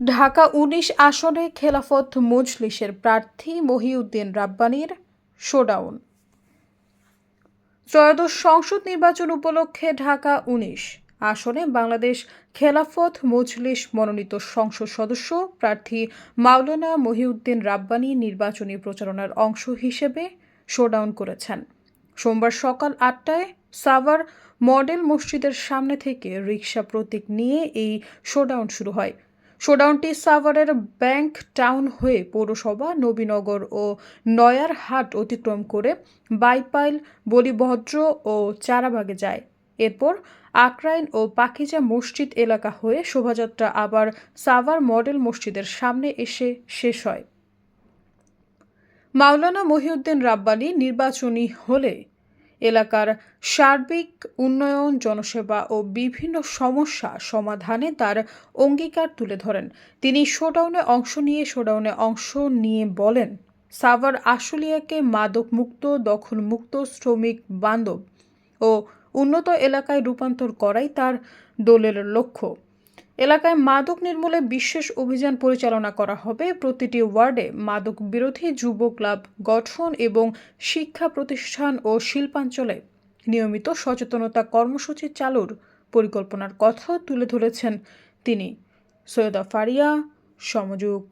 ঢাকা উনিশ আসনে খেলাফত মজলিসের প্রার্থী মহিউদ্দিন রাব্বানীর শোডাউন। ত্রয়োদশ সংসদ নির্বাচন উপলক্ষে ঢাকা উনিশ আসনে বাংলাদেশ খেলাফত মজলিস মনোনীত সংসদ সদস্য প্রার্থী মাওলানা মহিউদ্দিন রাব্বানী নির্বাচনী প্রচারণার অংশ হিসেবে শোডাউন করেছেন। সোমবার সকাল আটটায় সাভার মডেল মসজিদের সামনে থেকে রিক্সা প্রতীক নিয়ে এই শোডাউন শুরু হয়। শোডাউনটি সাভারের ব্যাংক টাউন হয়ে পৌরসভা, নবীনগর ও নয়ার হাট অতিক্রম করে বাইপাইল, বলিভদ্র ও চারাবাগে যায়। এরপর আকরাইন ও পাখিজা মসজিদ এলাকা হয়ে শোভাযাত্রা আবার সাভার মডেল মসজিদের সামনে এসে শেষ হয়। মাওলানা মহিউদ্দিন রাব্বানী নির্বাচনী হলে এলাকার সার্বিক উন্নয়ন, জনসেবা ও বিভিন্ন সমস্যা সমাধানে তার অঙ্গীকার তুলে ধরেন। তিনি শোডাউনে অংশ নিয়ে শোডাউনে অংশ নিয়ে বলেন, সাভার আশুলিয়াকে মাদক মুক্ত দখলমুক্ত শ্রমিক বান্ধব ও উন্নত এলাকায় রূপান্তর করাই তার দলের লক্ষ্য। এলাকায় মাদক নির্মূলে বিশেষ অভিযান পরিচালনা করা হবে। প্রতিটি ওয়ার্ডে মাদক বিরোধী যুব ক্লাব গঠন এবং শিক্ষা প্রতিষ্ঠান ও শিল্পাঞ্চলে নিয়মিত সচেতনতা কর্মসূচি চালুর পরিকল্পনার কথা তুলে ধরেছেন তিনি। সৈয়দা ফারিয়া, সমযোগ।